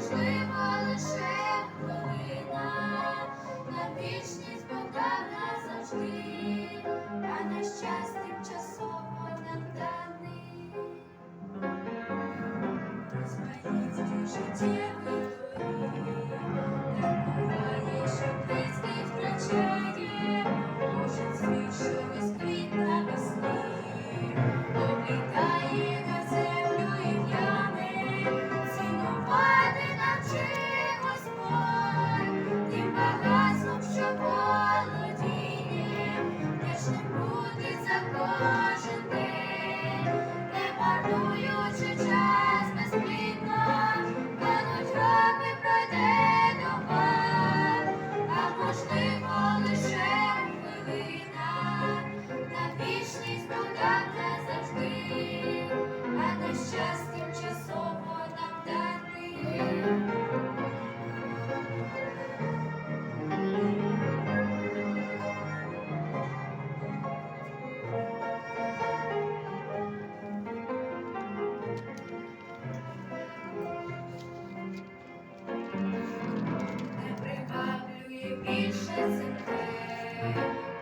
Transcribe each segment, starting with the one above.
Можлива лише хвилина на вічні.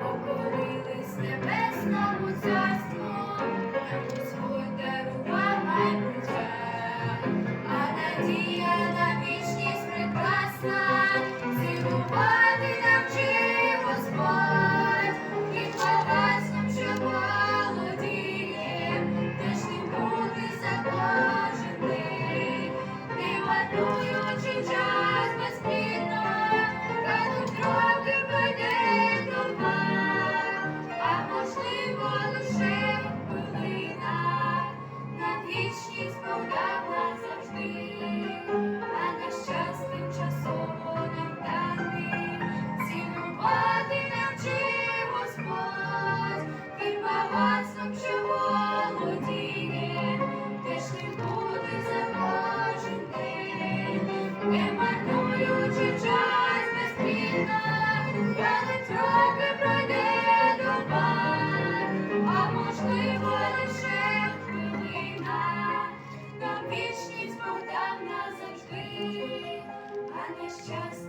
Покорились небесному царству. just